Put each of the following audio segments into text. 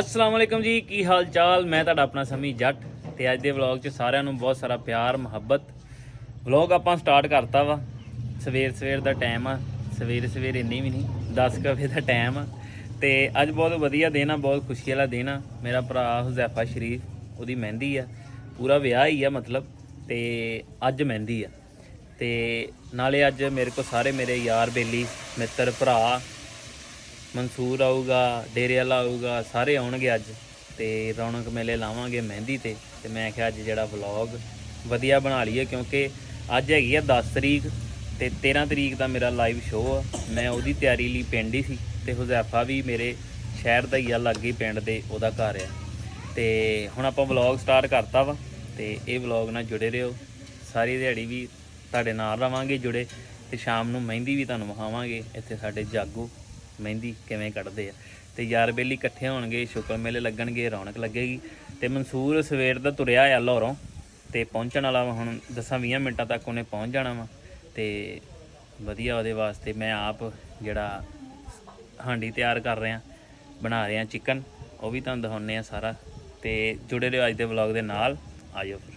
ਅਸਲਾਮ ਵਾਲੇਕਮ ਜੀ, ਕੀ ਹਾਲ ਚਾਲ ਮੈਂ ਤੁਹਾਡਾ ਆਪਣਾ ਸਮੀ ਜੱਟ ਤੇ ਅੱਜ ਦੇ ਵਲੌਗ 'ਚ ਸਾਰਿਆਂ ਨੂੰ ਬਹੁਤ ਸਾਰਾ ਪਿਆਰ, ਮੁਹੱਬਤ। ਵਲੌਗ ਆਪਾਂ ਸਟਾਰਟ ਕਰਤਾ ਵਾ। ਸਵੇਰ ਸਵੇਰ ਦਾ ਟਾਈਮ ਆ। ਸਵੇਰ ਸਵੇਰ ਇੰਨੀ ਵੀ ਨਹੀਂ 10 ਕੁ ਵਜੇ ਦਾ ਟਾਈਮ ਆ। ਤੇ ਅੱਜ ਬਹੁਤ ਵਧੀਆ ਦਿਨ ਆ, ਬਹੁਤ ਖੁਸ਼ੀ ਵਾਲਾ ਦਿਨ ਆ। ਮੇਰਾ ਭਰਾ ਹੁਜ਼ੈਫਾ ਸ਼ਰੀਫ, ਉਹਦੀ ਮਹਿੰਦੀ ਆ। ਪੂਰਾ ਵਿਆਹ ਹੀ ਆ ਮਤਲਬ, ਤੇ ਅੱਜ ਮਹਿੰਦੀ ਆ। ਤੇ ਨਾਲੇ ਅੱਜ ਮੇਰੇ ਕੋਲ ਸਾਰੇ ਮੇਰੇ ਯਾਰ ਬੇਲੀ, ਮਿੱਤਰ, ਭਰਾ ਮਨਸੂਰ ਆਊਗਾ, ਡੇਰੇ ਵਾਲਾ ਆਊਗਾ, ਸਾਰੇ ਆਉਣਗੇ ਅੱਜ। ਤੇ ਰੌਣਕ ਮੇਲੇ ਲਾਵਾਂਗੇ ਮਹਿੰਦੀ ਤੇ। ਤੇ ਮੈਂ ਕਿਹਾ ਅੱਜ ਜਿਹੜਾ ਵਲੌਗ ਵਧੀਆ ਬਣਾ ਲਈਏ ਕਿਉਂਕਿ ਅੱਜ ਹੈਗੀ ਆ 10 ਤਰੀਕ ਤੇ 13 ਤਰੀਕ ਦਾ ਮੇਰਾ ਲਾਈਵ ਸ਼ੋਅ ਆ। ਮੈਂ ਉਹਦੀ ਤਿਆਰੀ ਲਈ ਪਿੰਡ ਹੀ ਸੀ ਤੇ ਹੁਜ਼ੈਫਾ ਵੀ ਮੇਰੇ ਸ਼ਹਿਰ ਦਾ ਹੀ ਆ, ਲਾਗੇ ਹੀ ਪਿੰਡ ਦੇ ਉਹਦਾ ਘਰ ਆ। ਤੇ ਹੁਣ ਆਪਾਂ ਵਲੌਗ ਸਟਾਰਟ ਕਰਤਾ ਵਾ ਤੇ ਇਹ ਵਲੌਗ ਨਾਲ ਜੁੜੇ ਰਹੋ। ਸਾਰੀ ਦਿਹਾੜੀ ਵੀ ਤੁਹਾਡੇ ਨਾਲ ਰਵਾਂਗੇ ਜੁੜੇ ਤੇ ਸ਼ਾਮ ਨੂੰ ਮਹਿੰਦੀ ਵੀ ਤੁਹਾਨੂੰ ਵਿਖਾਵਾਂਗੇ ਇੱਥੇ ਸਾਡੇ ਜਾਗੋ। ਮਹਿੰਦੀ ਕਿਵੇਂ ਕੱਢਦੇ ਆ। ਤੇ ਯਾਰ ਬੇਲੀ ਇਕੱਠੇ ਹੋਣਗੇ ਸ਼ੁਕਰ ਮੇਲੇ ਲੱਗਣਗੇ, ਰੌਣਕ ਲੱਗੇਗੀ। ਤੇ ਮਨਸੂਰ ਸਵੇਰ ਦਾ ਤੁਰਿਆ ਆ ਲਾਹੌਰੋਂ, ਤੇ ਪਹੁੰਚਣ ਵਾਲਾ ਵਾ ਹੁਣ 10-20 ਮਿੰਟਾਂ ਤੱਕ ਉਹਨੇ ਪਹੁੰਚ ਜਾਣਾ ਵਾ। ਤੇ ਵਧੀਆ ਉਹਦੇ ਵਾਸਤੇ ਮੈਂ ਆਪ ਜਿਹੜਾ ਹਾਂਡੀ ਤਿਆਰ ਕਰ ਰਿਹਾ, ਬਣਾ ਰਿਹਾ ਚਿਕਨ, ਉਹ ਵੀ ਤੁਹਾਨੂੰ ਦਿਖਾਉਂਦੇ ਆ ਸਾਰਾ। ਤੇ ਜੁੜੇ ਰਹੋ ਅੱਜ ਦੇ ਵਲੌਗ ਦੇ ਨਾਲ, ਆਜੋ ਫਿਰ।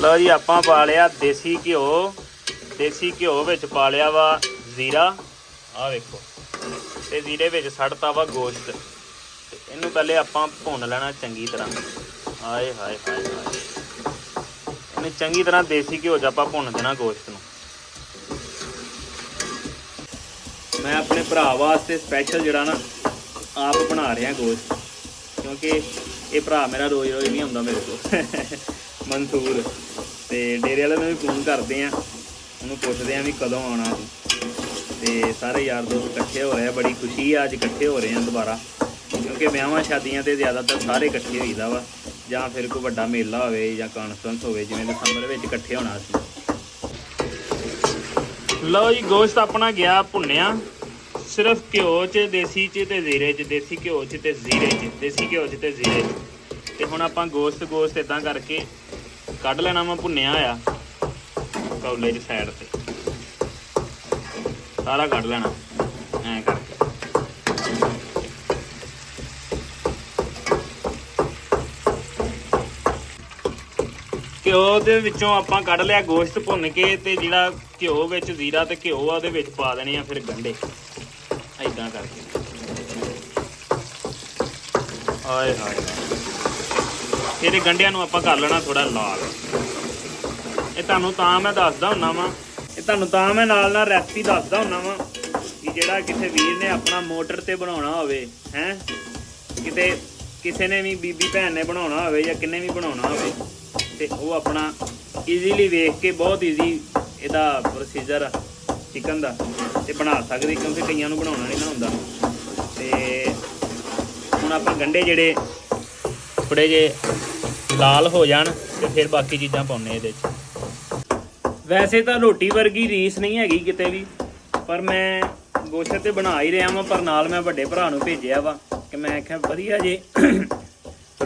ਲਓ ਜੀ, ਆਪਾਂ ਪਾ ਲਿਆ ਦੇਸੀ ਘਿਓ। ਦੇਸੀ ਘਿਓ ਵਿੱਚ ਪਾ ਲਿਆ ਵਾ ਜ਼ੀਰਾ। ਆਹ ਵੇਖੋ। ਤੇ ਜ਼ੀਰੇ ਵਿੱਚ ਸੜਤਾ ਵਾ ਗੋਸ਼ਤ। ਤੇ ਇਹਨੂੰ ਪਹਿਲੇ ਆਪਾਂ ਭੁੰਨ ਲੈਣਾ ਚੰਗੀ ਤਰ੍ਹਾਂ। ਆਏ ਹਾਏ ਹਾਏ ਹਾਏ। ਇਹਨੂੰ ਚੰਗੀ ਤਰ੍ਹਾਂ ਦੇਸੀ ਘਿਓ 'ਚ ਆਪਾਂ ਭੁੰਨ ਦੇਣਾ ਗੋਸ਼ਤ ਨੂੰ। ਮੈਂ ਆਪਣੇ ਭਰਾ ਵਾਸਤੇ ਸਪੈਸ਼ਲ ਜਿਹੜਾ ਨਾ ਆਪ ਬਣਾ ਰਿਹਾ ਗੋਸ਼ਤ। ਕਿਉਂਕਿ ਇਹ ਭਰਾ ਮੇਰਾ ਰੋਜ਼ ਰੋਜ਼ ਨਹੀਂ ਆਉਂਦਾ ਮੇਰੇ ਕੋਲ। ਮਨਸੂਰ ਤੇ ਡੇਰੇ ਵਾਲਿਆਂ ਨੂੰ ਵੀ ਫੋਨ ਕਰਦੇ ਆ। ਉਹਨੂੰ ਪੁੱਛਦੇ ਆ ਵੀ ਕਦੋਂ ਆਉਣਾ ਤੂੰ। ਤੇ ਸਾਰੇ ਯਾਰ ਦੋਸਤ ਇਕੱਠੇ ਹੋ ਰਹੇ ਆ, ਬੜੀ ਖੁਸ਼ੀ ਆ, ਅੱਜ ਇਕੱਠੇ ਹੋ ਰਹੇ ਆ ਦੁਬਾਰਾ। ਕਿਉਂਕਿ ਵਿਆਹਾਂ ਸ਼ਾਦੀਆਂ ਤੇ ਜ਼ਿਆਦਾਤਰ ਸਾਰੇ ਇਕੱਠੇ ਹੋਈਦਾ ਵਾ। ਜਾਂ ਫਿਰ ਕੋਈ ਵੱਡਾ ਮੇਲਾ ਹੋਵੇ ਜਾਂ ਕਾਨਫਰੰਸ ਹੋਵੇ, ਜਿਵੇਂ ਦਸੰਬਰ ਵਿੱਚ ਇਕੱਠੇ ਹੋਣਾ ਸੀ। ਲਓ ਜੀ ਗੋਸ਼ਤ ਆਪਣਾ ਗਿਆ ਭੁੰਨਿਆ। ਸਿਰਫ ਘਿਓ 'ਚ, ਦੇਸੀ 'ਚ ਤੇ ਜ਼ੀਰੇ 'ਚ, ਦੇਸੀ ਘਿਓ 'ਚ ਤੇ ਜ਼ੀਰੇ 'ਚ, ਦੇਸੀ ਘਿਓ 'ਚ ਤੇ ਜ਼ੀਰੇ 'ਚ। ਤੇ ਹੁਣ ਆਪਾਂ ਗੋਸ਼ਤ ਗੋਸ਼ਤ ਇਦਾਂ ਕਰਕੇ ਕੱਢ ਲੈਣਾ ਵਾ, ਭੁੰਨਿਆ ਆ ਕੌਲੇ 'ਚ ਸਾਈਡ ਤੇ। ਸਾਰਾ ਕੱਢ ਲੈਣਾ। ਐਂ ਕਰਕੇ। ਘਿਓ ਦੇ ਵਿੱਚੋਂ ਆਪਾਂ ਕੱਢ ਲਿਆ ਗੋਸ਼ਤ ਭੁੰਨ ਕੇ ਤੇ ਜਿਹੜਾ ਘਿਓ ਵਿੱਚ ਜ਼ੀਰਾ ਤੇ ਘਿਓ ਆ, ਉਹਦੇ ਵਿੱਚ ਪਾ ਦੇਣੇ ਆ ਫਿਰ ਗੰਢੇ। ਐਦਾਂ ਕਰਕੇ। ਆਏ ਹਾਏ। ਹਾਏ ਫਿਰ ਇਹ ਗੰਢਿਆਂ ਨੂੰ ਆਪਾਂ ਕਰ ਲੈਣਾ ਥੋੜਾ ਲਾਲ। ਇਹ ਤੁਹਾਨੂੰ ਤਾਂ ਮੈਂ ਦੱਸਦਾ ਹੁੰਨਾ ਵਾਂ। ਇਹ ਤੁਹਾਨੂੰ ਤਾਂ ਮੈਂ ਨਾਲ ਨਾਲ ਰੈਸਪੀ ਦੱਸਦਾ ਹੁੰਨਾ ਵਾਂ ਕਿ ਜਿਹੜਾ ਕਿਸੇ ਵੀਰ ਨੇ ਆਪਣਾ ਮੋਟਰ ਤੇ ਬਣਾਉਣਾ ਹੋਵੇ, ਹੈ? ਕਿਤੇ ਕਿਸੇ ਨੇ ਵੀ ਬੀਬੀ ਭੈਣ ਨੇ ਬਣਾਉਣਾ ਹੋਵੇ ਜਾਂ ਕਿੰਨੇ ਵੀ ਬਣਾਉਣਾ ਹੋਵੇ, ਤੇ ਉਹ ਆਪਣਾ ਈਜ਼ੀਲੀ ਵੇਖ ਕੇ ਬਹੁਤ ਈਜ਼ੀ ਇਹਦਾ ਪ੍ਰੋਸੀਜਰ ਚਿਕਨ ਦਾ ਤੇ ਬਣਾ ਸਕਦੇ ਕਿਉਂਕਿ ਕਈਆਂ ਨੂੰ ਬਣਾਉਣਾ ਨਹੀਂ ਨਾ ਹੁੰਦਾ। ਤੇ ਹੁਣ ਆਪਾਂ ਗੰਡੇ ਜਿਹੜੇ ਥੋੜੇ ਜੇ ਲਾਲ ਹੋ ਜਾਣ ਤੇ ਫਿਰ ਬਾਕੀ ਚੀਜ਼ਾਂ ਪਾਉਣੇ ਇਹਦੇ 'ਚ ਵੈਸੇ ਤਾਂ ਰੋਟੀ ਵਰਗੀ ਰੀਸ ਨਹੀਂ ਹੈਗੀ ਕਿਤੇ ਵੀ, ਪਰ ਮੈਂ ਗੋਸ਼ਤ ਤੇ ਬਣਾ ਹੀ ਰਿਹਾ ਵਾਂ, ਪਰ ਨਾਲ ਮੈਂ ਵੱਡੇ ਭਰਾ ਨੂੰ ਭੇਜਿਆ ਵਾ ਕਿ ਮੈਂ ਆਖਿਆ ਵਧੀਆ ਜੇ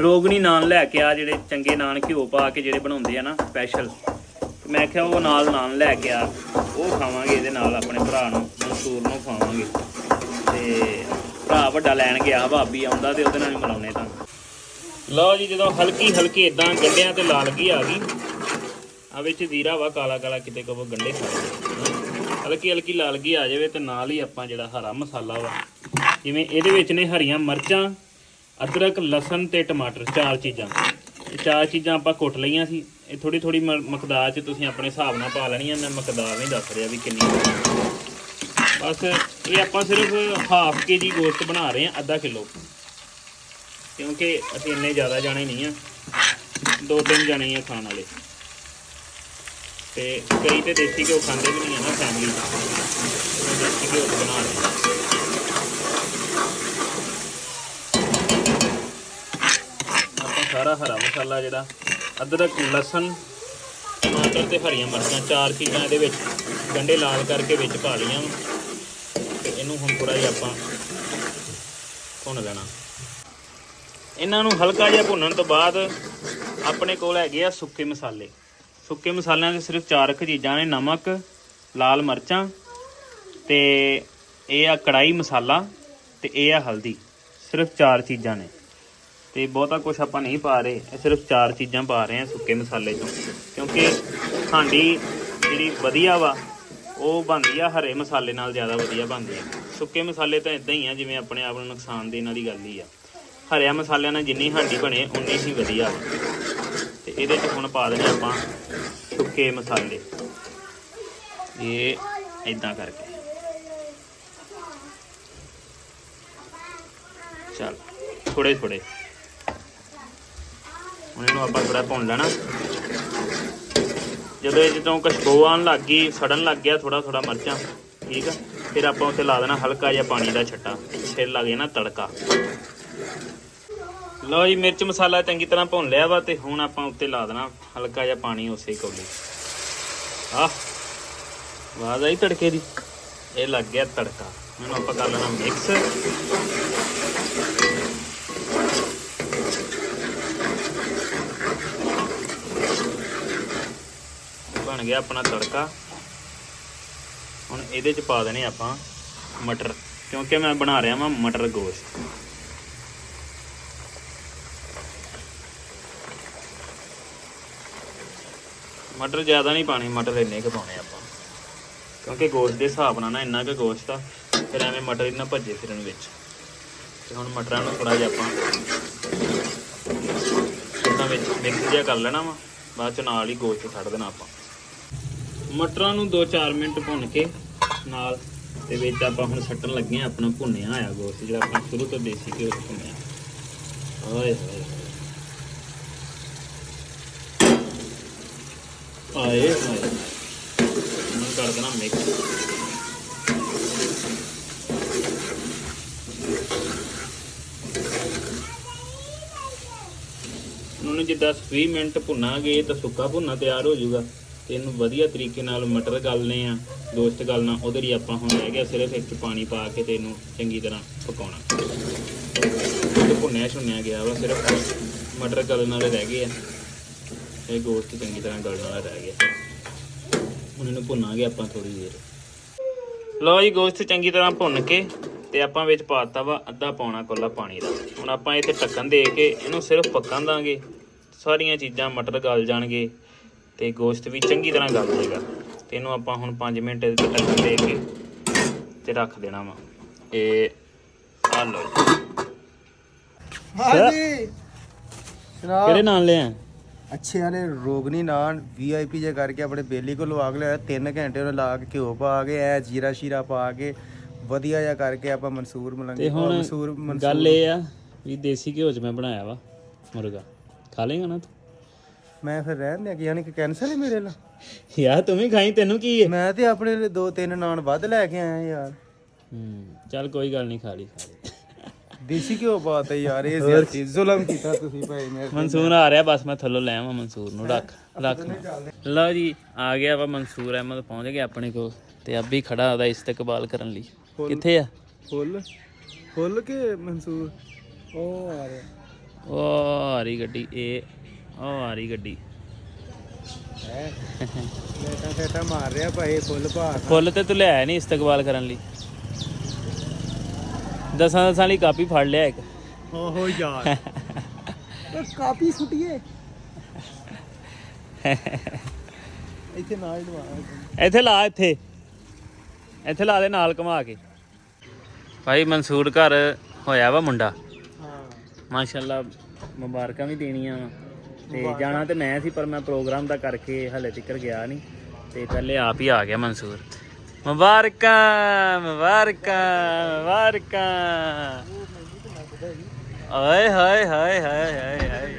ਰੋਗਣੀ ਨਾਨ ਲੈ ਕੇ ਆ ਜਿਹੜੇ ਚੰਗੇ ਨਾਨ ਘਿਓ ਪਾ ਕੇ ਜਿਹੜੇ ਬਣਾਉਂਦੇ ਆ ਨਾ ਸਪੈਸ਼ਲ ਮੈਂ ਆਖਿਆ ਉਹ ਨਾਲ ਨਾਨ ਲੈ ਕੇ ਆ, ਉਹ ਖਾਵਾਂਗੇ ਇਹਦੇ ਨਾਲ ਆਪਣੇ ਭਰਾ ਨੂੰ, ਮਨਸੂਰ ਨੂੰ ਖਾਵਾਂਗੇ। ਤੇ ਭਰਾ ਵੱਡਾ ਲੈਣ ਗਿਆ, ਭਾਬੀ ਆਉਂਦਾ ਤੇ ਉਹਦੇ ਨਾਲ ਹੀ ਮਿਲਾਉਣੇ ਤਾਂ। ਲਓ ਜੀ, ਜਦੋਂ ਹਲਕੀ ਹਲਕੀ ਇਦਾਂ ਗੰਢਿਆਂ ਤੇ ਲਾਲਗੀ ਆ ਗਈ ਆ ਵਿੱਚ ਜ਼ੀਰਾ ਵਾ, ਕਾਲਾ ਕਾਲਾ ਕਿਤੇ ਕੋ ਗੰਢੇ ਖਾ ਹਲਕੀ ਹਲਕੀ ਲਾਲਗੀ ਆ ਜਾਵੇ ਤੇ ਨਾਲ ਹੀ ਆਪਾਂ ਜਿਹੜਾ ਹਰਾ ਮਸਾਲਾ ਵਾ, ਜਿਵੇਂ ਇਹਦੇ ਵਿੱਚ ਨੇ ਹਰੀਆਂ ਮਿਰਚਾਂ, ਅਦਰਕ, ਲਸਣ ਤੇ ਟਮਾਟਰ, ਚਾਰ ਚੀਜ਼ਾਂ। ਇਹ ਚਾਰ ਚੀਜ਼ਾਂ ਆਪਾਂ ਕੁੱਟ ਲਈਆਂ ਸੀ। ਇਹ ਥੋੜੀ ਥੋੜੀ ਮਕਦਾਰ 'ਚ ਤੁਸੀਂ ਆਪਣੇ ਹਿਸਾਬ ਨਾਲ ਪਾ ਲੈਣੀਆਂ ਮੈਂ ਮਕਦਾਰ ਨਹੀਂ ਦੱਸ ਰਿਹਾ ਵੀ ਕਿੰਨੀ ਬਸ ਇਹ ਆਪਾਂ ਸਿਰਫ ਹਾਫ ਕੇ ਜੀ ਗੋਸ਼ਤ ਬਣਾ ਰਹੇ ਹਾਂ ਅੱਧਾ ਕਿਲੋ। ਕਿਉਂਕਿ ਅਸੀਂ ਇੰਨੇ ਜ਼ਿਆਦਾ ਜਾਣੇ ਨਹੀਂ ਆ। ਦੋ ਤਿੰਨ ਜਾਣੇ ਹੀ ਆ ਖਾਣ ਵਾਲੇ। ਤੇ ਕਈ ਤੇ ਦੇਸੀ ਘਿਓ ਖਾਂਦੇ ਵੀ ਨਹੀਂ ਆ ਨਾ ਫੈਮਿਲੀ ਦਾ ਦੇਸੀ ਘਿਓ ਬਣਾ ਰਹੇ ਆਪਾਂ ਸਾਰਾ ਹਰਾ ਮਸਾਲਾ ਜਿਹੜਾ, ਅਦਰਕ, ਲਸਣ, ਟਮਾਟਰ ਤੇ ਹਰੀਆਂ ਮਿਰਚਾਂ, ਚਾਰ ਚੀਜ਼ਾਂ ਇਹਦੇ ਵਿੱਚ ਗੰਡੇ ਲਾਲ ਕਰਕੇ ਵਿੱਚ ਪਾ ਲਈਆਂ ਤੇ ਇਹਨੂੰ ਹੁਣ ਥੋੜਾ ਜਿਹਾ ਆਪਾਂ ਭੁੰਨ ਲੈਣਾ। ਇਹਨਾਂ ਨੂੰ ਹਲਕਾ ਜਿਹਾ ਭੁੰਨਣ ਤੋਂ ਬਾਅਦ ਆਪਣੇ ਕੋਲ ਹੈਗੇ ਆ ਸੁੱਕੇ ਮਸਾਲੇ। ਸੁੱਕੇ ਮਸਾਲਿਆਂ 'ਚ ਸਿਰਫ ਚਾਰ ਕੁ ਚੀਜ਼ਾਂ ਨੇ, ਨਮਕ, ਲਾਲ ਮਿਰਚਾਂ ਤੇ ਇਹ ਆ ਕੜਾਈ ਮਸਾਲਾ ਤੇ ਇਹ ਆ ਹਲਦੀ। ਸਿਰਫ ਚਾਰ ਚੀਜ਼ਾਂ ਨੇ। ਤੇ ਬਹੁਤਾ ਕੁਝ ਆਪਾਂ ਨਹੀਂ ਪਾ ਰਹੇ। ਇਹ ਸਿਰਫ ਚਾਰ ਚੀਜ਼ਾਂ ਪਾ ਰਹੇ ਆ ਸੁੱਕੇ ਮਸਾਲੇ ਚੋਂ ਕਿਉਂਕਿ ਹਾਂਡੀ ਜਿਹੜੀ ਵਧੀਆ ਵਾ, ਉਹ ਬਣਦੀ ਆ, ਹਰੇ ਮਸਾਲੇ ਨਾਲ ਜ਼ਿਆਦਾ ਵਧੀਆ ਬਣਦੀ ਆ। ਸੁੱਕੇ ਮਸਾਲੇ ਤਾਂ ਇਦਾਂ ਹੀ ਆ, ਜਿਵੇਂ ਆਪਣੇ ਆਪ ਨੂੰ ਨੁਕਸਾਨ ਦੇਣ ਵਾਲੀ ਗੱਲ ਹੀ ਆ। ਹਰਿਆ ਮਸਾਲਿਆਂ ਨਾਲ ਜਿੰਨੀ ਹਾਂਡੀ ਬਣੇ ਉਨੀ ਹੀ ਵਧੀਆ। ਵਾ ਇਹਦੇ 'ਚ ਹੁਣ ਪਾ ਦੇਣੇ ਆਪਾਂ ਸੁੱਕੇ ਮਸਾਲੇ। ਇਹ ਇਦਾਂ ਕਰਕੇ। ਚਲ ਥੋੜੇ ਥੋੜੇ ਹੁਣ ਇਹਨੂੰ ਆਪਾਂ ਥੋੜਾ ਭੁੰਨ ਲੈਣਾ। ਜਦੋਂ ਇਹ ਜਦੋਂ ਖੁਸ਼ਬੂ ਆਉਣ ਲੱਗ ਗਈ, ਸੜਨ ਲੱਗ ਗਿਆ ਥੋੜਾ ਥੋੜਾ ਮਰਚਾਂ, ਠੀਕ ਆ? ਫਿਰ ਆਪਾਂ ਉੱਤੇ ਲਾ ਦੇਣਾ ਹਲਕਾ ਜਿਹਾ ਪਾਣੀ ਦਾ ਛੱਟਾ। ਫਿਰ ਲੱਗ ਜਾਣਾ ਤੜਕਾ। ਲਓ ਜੀ, ਮਿਰਚ ਮਸਾਲਾ ਚੰਗੀ ਤਰ੍ਹਾਂ ਭੁੰਨ ਲਿਆ ਵਾ ਤੇ ਹੁਣ ਆਪਾਂ ਉੱਤੇ ਲਾ ਦੇਣਾ ਹਲਕਾ ਜਿਹਾ ਪਾਣੀ ਉਸੇ ਕੋਲੇ। ਆਹ, ਆਵਾਜ਼ ਆਈ ਤੜਕੇ ਦੀ? ਇਹ ਲੱਗ ਗਿਆ ਤੜਕਾ। ਮੈਨੂੰ ਆਪਾਂ ਕਰ ਲੈਣਾ ਮਿਕਸ ਬਣ ਗਿਆ ਆਪਣਾ ਤੜਕਾ। ਹੁਣ ਇਹਦੇ ਚ ਪਾ ਦੇਣੇ ਆਪਾਂ ਮਟਰ। ਕਿਉਂਕਿ ਮੈਂ ਬਣਾ ਰਿਹਾ ਵਾਂ ਮਟਰ ਗੋਸ਼ਤ ਮਟਰ ਜ਼ਿਆਦਾ ਨਹੀਂ ਪਾਣੀ, ਮਟਰ ਇੰਨੇ ਕੁ ਪਾਉਣੇ ਆਪਾਂ। ਕਿਉਂਕਿ ਗੋਸ਼ਤ ਦੇ ਹਿਸਾਬ ਨਾਲ ਨਾ ਇੰਨਾ ਕੁ ਗੋਸ਼ਤ ਆ ਫਿਰ ਐਵੇਂ ਮਟਰ ਹੀ ਭੱਜੇ ਫਿਰਨ ਵਿੱਚ। ਤੇ ਹੁਣ ਮਟਰਾਂ ਨੂੰ ਥੋੜਾ ਜਿਹਾ ਆਪਾਂ ਇਹਨਾਂ ਵਿੱਚ ਮਿਕਸ ਜਿਹਾ ਕਰ ਲੈਣਾ ਵਾ, ਬਾਅਦ ਚ ਨਾਲ ਹੀ ਗੋਸ਼ਤ ਛੱਡ ਦੇਣਾ ਆਪਾਂ। ਮਟਰਾਂ ਨੂੰ 2-4 ਮਿੰਟ ਭੁੰਨ ਕੇ ਨਾਲ ਤੇ ਵਿੱਚ ਆਪਾਂ ਹੁਣ ਸੱਟਣ ਲੱਗੇ ਆ, ਆਪਣਾ ਭੁੰਨਿਆ ਹੋਇਆ ਗੋਸ਼ਤ ਜਿਹੜਾ ਆਪਾਂ ਸ਼ੁਰੂ ਤੋਂ ਦੇਸੀ ਘਿਓ ਚ ਭੁੰਨਿਆ। ਓਏ ਹੋਏ। ਆਏ ਹਾਏ। ਹੁਣ ਕਰ ਦੇਣਾ ਮਿਕਸ ਉਹਨੂੰ ਜਿੱਦਾਂ 20 ਮਿੰਟ ਭੁੰਨਾਂਗੇ ਤਾਂ ਸੁੱਕਾ ਭੁੰਨਾ ਤਿਆਰ ਹੋ ਜਾਊਗਾ। ਤੇ ਇਹਨੂੰ ਵਧੀਆ ਤਰੀਕੇ ਨਾਲ ਮਟਰ ਗਲਨੇ ਆ, ਦੋਸਤ ਗਲਣਾ ਉਹਦੇ ਲਈ ਆਪਾਂ ਹੁਣ ਰਹਿ ਗਿਆ ਸਿਰਫ ਇੱਕ ਪਾਣੀ ਪਾ ਕੇ ਤੇ ਇਹਨੂੰ ਚੰਗੀ ਤਰ੍ਹਾਂ ਪਕਾਉਣਾ। ਭੁੰਨਿਆ ਛੁੰਨਿਆ ਗਿਆ ਵਾ, ਸਿਰਫ ਮਟਰ ਗਲਣ ਵਾਲੇ ਰਹਿ ਗਏ ਆ। ਇਹ ਗੋਸ਼ਤ ਚੰਗੀ ਤਰ੍ਹਾਂ ਗਲਣ ਵਾਲਾ ਰਹਿ ਗਿਆ। ਹੁਣ ਇਹਨੂੰ ਭੁੰਨਾਂਗੇ ਆਪਾਂ ਥੋੜੀ ਦੇਰ। ਲਓ ਜੀ ਗੋਸ਼ਤ ਚੰਗੀ ਤਰ੍ਹਾਂ ਭੁੰਨ ਕੇ ਤੇ ਆਪਾਂ ਵਿੱਚ ਪਾਤਾ ਵਾ ਅੱਧਾ ਪੌਣਾ ਕੋਲਾ ਪਾਣੀ ਦਾ। ਹੁਣ ਆਪਾਂ ਇੱਥੇ ਢੱਕਣ ਦੇ ਕੇ ਇਹਨੂੰ ਸਿਰਫ ਪੱਕਣ ਦਾਂਗੇ। ਸਾਰੀਆਂ ਚੀਜ਼ਾਂ ਮਟਰ ਗਲ ਜਾਣਗੇ ਤੇ ਗੋਸ਼ਤ ਵੀ ਚੰਗੀ ਤਰ੍ਹਾਂ ਗਲ ਜਾਏਗਾ। ਤੇ ਇਹਨੂੰ ਆਪਾਂ ਹੁਣ 5 ਮਿੰਟ ਇਹਦੇ ਤੇ ਢੱਕਣ ਦੇ ਕੇ ਤੇ ਰੱਖ ਦੇਣਾ ਵਾ। ਇਹ ਆ ਲਓ ਹਾਂਜੀ। ਕਿਹੜੇ ਨਾਲ ਲਿਆ? ਅੱਛੇ ਵਾਲੇ ਰੋਗਨੀ ਨਾਨ ਵੀਆਈਪੀ ਜੇ ਕਰਕੇ ਆਪਣੇ ਬੇਲੀ ਕੋਲ ਲਵਾ ਕੇ ਲਿਆ 3 ਘੰਟੇ ਉਹਨੇ ਲਾ ਕੇ ਘਿਓ ਪਾ ਕੇ ਐ ਜੀਰਾ ਸ਼ੀਰਾ ਪਾ ਕੇ ਵਧੀਆ ਜਿਹਾ ਕਰਕੇ ਆਪਾਂ ਮਨਸੂਰ ਮਲੰਗ ਤੇ ਹੁਣ ਮਨਸੂਰ ਗੱਲ ਇਹ ਆ ਵੀ ਦੇਸੀ ਘਿਓ ਚ ਮੈਂ ਬਣਾਇਆ ਵਾ ਮੁਰਗਾ। ਖਾ ਲੇਗਾ ਨਾ ਤੂੰ? ਮੈਂ ਫਿਰ ਰਹਿਣ ਦੇ ਯਾਨੀ ਕਿ ਕੈਨਸਲ ਹੀ ਮੇਰੇ ਲਈ ਯਾਰ ਤੂੰ ਵੀ ਖਾਈ ਤੈਨੂੰ ਕੀ ਹੈ? ਮੈਂ ਤੇ ਆਪਣੇ ਦੋ ਤਿੰਨ ਨਾਨ ਵੱਧ ਲੈ ਕੇ ਆਇਆ ਯਾਰ। ਹੂੰ ਚੱਲ ਕੋਈ ਗੱਲ ਨਹੀਂ ਖਾ ਲਈ ਖਾ ਲਈ। ਦੇਸੀ ਘਿਓ ਪਾਤਾ ਯਾਰ ਇਹ ਜ਼ਿਆਦਤੀ ਜ਼ੁਲਮ ਕੀਤਾ ਤੁਸੀਂ ਭਾਈ ਮੇਰੇ ਤੇ। ਮਨਸੂਰ ਆ ਰਿਹਾ ਬਸ ਮੈਂ ਥੱਲੋਂ ਲੈ ਆਵਾਂ ਮਨਸੂਰ ਨੂੰ ਰੱਖ ਰੱਖ। ਲਓ ਜੀ ਆ ਗਿਆ ਵਾ ਮਨਸੂਰ ਅਹਿਮਦ ਪਹੁੰਚ ਗਿਆ ਆਪਣੇ ਕੋਲ ਤੇ ਅੱਬੀ ਖੜਾ ਉਹਦਾ ਇਸਤਕਬਾਲ ਕਰਨ ਲਈ। ਕਿੱਥੇ ਆ? ਫੁੱਲ? ਫੁੱਲ ਕੇ ਮਨਸੂਰ? ਉਹ ਆ ਰਿਹਾ। ਉਹ ਆ ਰਹੀ ਗੱਡੀ ਇਹ ਉਹ ਆ ਰਹੀ ਗੱਡੀ। ਹੈ? ਬੇਟਾ ਬੇਟਾ ਮਾਰ ਰਿਹਾ ਭਾਈ ਫੁੱਲ ਭਾਰ ਫੁੱਲ ਤੇ ਤੂੰ ਲਿਆਇਆ ਨਹੀਂ ਇਸਤਕਬਾਲ ਕਰਨ ਲਈ? ਦਸਾਂ ਦਸਾਂ ਲਈ ਕਾਪੀ ਫੜ ਲਿਆ ਇੱਕ। ਓਹੋ ਯਾਰ। ਕਾਪੀ ਸੁਟੀਏ। ਇੱਥੇ ਨਾਲ ਲਵਾ ਇੱਥੇ ਲਾ ਇੱਥੇ। ਇੱਥੇ ਲਾ ਦੇ ਨਾਲ ਘੁਮਾ ਕੇ। ਭਾਈ ਮਨਸੂਰ ਘਰ ਹੋਇਆ ਵਾ ਮੁੰਡਾ। ਹਾਂ। ਮਾਸ਼ਾਅੱਲਾ ਮੁਬਾਰਕਾਂ ਵੀ ਦੇਣੀਆਂ ਵਾ। ਤੇ ਜਾਣਾ ਤੇ ਮੈਂ ਸੀ ਪਰ ਮੈਂ ਪ੍ਰੋਗਰਾਮ ਦਾ ਕਰਕੇ ਹਲੇ ਤੱਕ ਗਿਆ ਨਹੀਂ। ਤੇ ਪਹਿਲੇ ਆਪ ਹੀ ਆ ਗਿਆ ਮਨਸੂਰ। ਮੁਬਾਰਕਾਂ ਮੁਬਾਰਕਾਂ ਮੁਬਾਰਕਾਂ। ਓਏ ਹਾਏ ਹਾਏ ਹਾਏ ਹਾਏ ਹਾਏ।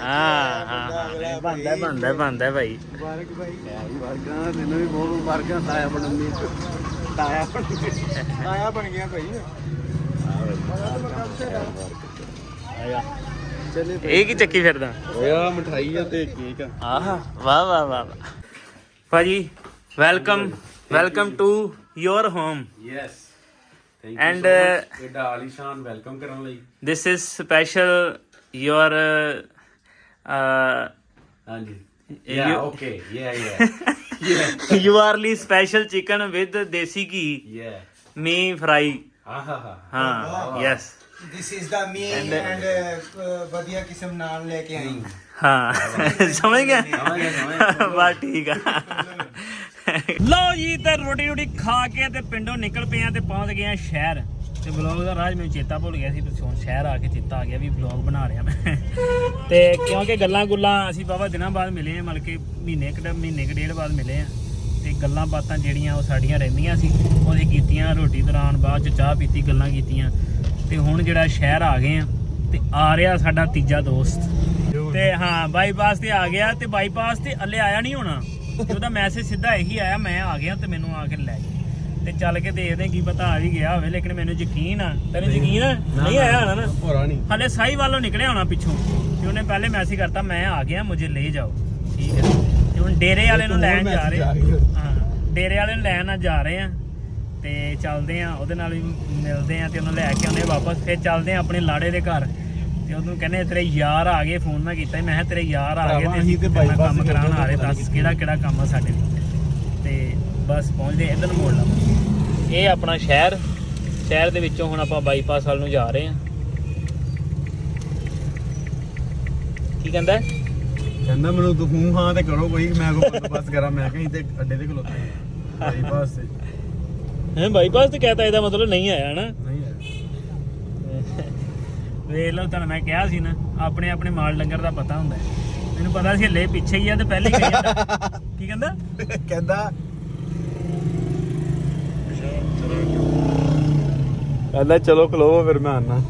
ਹਾਂ ਹਾਂ ਬੰਦਾ ਬੰਦਾ ਬੰਦਾ ਭਾਈ। ਮੁਬਾਰਕ ਭਾਈ। ਮੁਬਾਰਕਾਂ ਤੈਨੂੰ ਵੀ ਬਹੁਤ ਮੁਬਾਰਕਾਂ। ਤਾਇਆ ਬਣਨ ਤਾਇਆ ਬਣ ਤਾਇਆ ਬਣ ਗਿਆ ਭਾਈ। ਆਇਆ ਇਹ ਕੀ ਚੱਕੀ ਫਿਰਦਾ? ਓਇਆ ਮਠਾਈ ਆ ਤੇ ਕੇਕ ਆ। ਆਹਾ ਵਾਹ ਵਾਹ ਵਾਹ ਵਾਹ। ਭਾਜੀ welcome welcome to your home yes thank and ਐਡਾ ਆਲੀਸ਼ਾਨ ਵੈਲਕਮ ਕਰਨ ਲਈ this is special your uh, ਹਾਂਜੀ You- yeah okay yeah yeah you are special chicken with desi ghee. ਯਾ me fry. ਆਹਾਹਾ ਹਾਂ yes this is the me and ਵਧੀਆ ਕਿਸਮ ਨਾਲ ਲੈ ਕੇ ਆਈ ਹਾਂ ਸਮਝ ਗਿਆ ਸਮਝ ਗਿਆ, ਸਮਝ ਗਿਆ। ਬਸ ਠੀਕ ਆ ਲਓ ਜੀ, ਤੇ ਰੋਟੀ ਰੋਟੀ ਖਾ ਕੇ ਤੇ ਪਿੰਡੋਂ ਨਿਕਲ ਪਏ ਆ ਤੇ ਪਹੁੰਚ ਗਏ ਆ ਸ਼ਹਿਰ। ਤੇ ਵਲੌਗ ਦਾ ਰਾਜ ਮੈਨੂੰ ਚੇਤਾ ਭੁੱਲ ਗਿਆ ਸੀ, ਤੇ ਸ਼ਹਿਰ ਆ ਕੇ ਚੇਤਾ ਆ ਗਿਆ ਵੀ ਵਲੌਗ ਬਣਾ ਰਿਹਾ ਮੈਂ। ਤੇ ਕਿਉਂਕਿ ਗੱਲਾਂ ਗੁੱਲਾਂ ਅਸੀਂ ਬਾਬਾ ਦਿਨਾਂ ਬਾਅਦ ਮਿਲੇ ਆ, ਮਤਲਬ ਮਹੀਨੇ ਕੁ ਮਹੀਨੇ ਕੁ ਡੇਢ ਬਾਅਦ ਮਿਲੇ ਆ। ਤੇ ਗੱਲਾਂ ਬਾਤਾਂ ਜਿਹੜੀਆਂ ਉਹ ਸਾਡੀਆਂ ਰਹਿੰਦੀਆਂ ਸੀ, ਉਹਦੇ ਕੀਤੀਆਂ, ਰੋਟੀ ਦੌਰਾਨ ਬਾਅਦ ਚ ਚਾਹ ਪੀਤੀ, ਗੱਲਾਂ ਕੀਤੀਆਂ। ਤੇ ਹੁਣ ਜਿਹੜਾ ਸ਼ਹਿਰ ਆ ਗਏ ਆ, ਤੇ ਆ ਰਿਹਾ ਸਾਡਾ ਤੀਜਾ ਦੋਸਤ। ਤੇ ਹਾਂ ਬਾਈਪਾਸ ਤੇ ਆ ਗਿਆ ਤੇ ਬਾਈਪਾਸ ਤੇ ਅੱਲੇ ਆਇਆ ਨਹੀਂ ਹੋਣਾ। ਤੇ ਉਹਦਾ ਮੈਸੇਜ ਸਿੱਧਾ ਇਹੀ ਆਇਆ ਮੈਂ ਆ ਗਿਆ ਤੇ ਮੈਨੂੰ ਆ ਕੇ ਲੈ ਜਾ ਤੇ ਚੱਲ ਕੇ ਦੇਖਦੇ ਕੀ ਪਤਾ ਆ ਵੀ ਗਿਆ ਹੋਵੇ ਲੇਕਿਨ ਮੈਨੂੰ ਯਕੀਨ ਆ। ਤੈਨੂੰ ਯਕੀਨ ਆ? ਨਹੀਂ ਆਇਆ ਹੋਣਾ ਨਾ? ਹੋਰਾ ਨਹੀਂ। ਹਲੇ ਸਾਈ ਵੱਲੋਂ ਨਿਕਲਿਆ ਹੋਣਾ ਪਿੱਛੋਂ। ਤੇ ਉਹਨੇ ਪਹਿਲੇ ਮੈਸੇਜ ਕਰਤਾ ਮੈਂ ਆ ਗਿਆ ਮੁਝੇ ਲੈ ਜਾਓ। ਠੀਕ ਹੈ। ਤੇ ਹੁਣ ਡੇਰੇ ਵਾਲੇ ਨੂੰ ਲੈਣ ਜਾ ਰਹੇ ਹਾਂ। ਡੇਰੇ ਵਾਲੇ ਨੂੰ ਲੈਣ ਆ ਜਾ ਰਹੇ ਆ ਤੇ ਚੱਲਦੇ ਆ ਉਹਦੇ ਨਾਲ ਵੀ ਮਿਲਦੇ ਆ ਤੇ ਉਹਨੂੰ ਲੈ ਕੇ ਆਉਂਦੇ ਵਾਪਸ। ਫਿਰ ਚੱਲਦੇ ਆ ਆਪਣੇ ਲਾੜੇ ਦੇ ਘਰ। ਤੇ ਉਹਨੂੰ ਕਹਿੰਦੇ ਤੇਰੇ ਯਾਰ ਆ ਗਏ ਫੋਨ ਮੈਂ ਕੀਤਾ। ਮੈਂ ਕਿਹਾ ਤੇਰੇ ਯਾਰ ਆ ਗਏ ਅਸੀਂ ਤੇ bypass ਕੰਮ ਕਰਾਉਣ ਆ ਰਹੇ ਦੱਸ ਕਿਹੜਾ ਕਿਹੜਾ ਕੰਮ ਆ ਸਾਡੇ ਤੇ ਬਸ ਪਹੁੰਚਦੇ ਇੱਧਰ ਨੂੰ ਮੋੜ ਲਾ। ਇਹ ਆਪਣਾ ਸ਼ਹਿਰ ਸ਼ਹਿਰ ਦੇ ਵਿੱਚੋਂ ਹੁਣ ਆਪਾਂ ਬਾਈਪਾਸ ਵੱਲ ਨੂੰ ਜਾ ਰਹੇ ਆ ਕੀ ਕਹਿੰਦਾ? ਹੈ? ਕਹਿੰਦਾ ਮੈਨੂੰ ਤੂੰ ਹੂੰ ਹਾਂ ਤੇ ਕਰੋ ਕੋਈ ਮੈਂ ਕੋ ਬੰਦੋਬਸਤ ਕਰਾਂ। ਮੈਂ ਕਹੀਂ ਤੇ ਅੱਡੇ ਤੇ ਖਲੋਤੇ ਭਾਈ ਪਾਸ ਤੇ। ਹੈ ਬਾਈਪਾਸ ਤੇ ਕਹਤਾ ਇਹਦਾ ਮਤਲਬ ਨਹੀਂ ਆਇਆ ਨਾ ਹੈ ਵੇਖ ਲਓ ਤੁਹਾਨੂੰ ਮੈਂ ਕਿਹਾ ਸੀ ਨਾ ਆਪਣੇ ਆਪਣੇ ਮਾਲ ਡੰਗਰ ਦਾ ਪਤਾ ਹੁੰਦਾ ਹੈ। ਮੈਨੂੰ ਪਤਾ ਸੀ ਹਲੇ ਪਿੱਛੇ ਹੀ ਆ ਤੇ ਪਹਿਲੇ ਹੀ ਕੀ ਕਹਿੰਦਾ? ਕਹਿੰਦਾ ਕਹਿੰਦਾ ਚਲੋ ਖਲੋਵੋ ਫਿਰ ਮੈਂ ਆਣਾ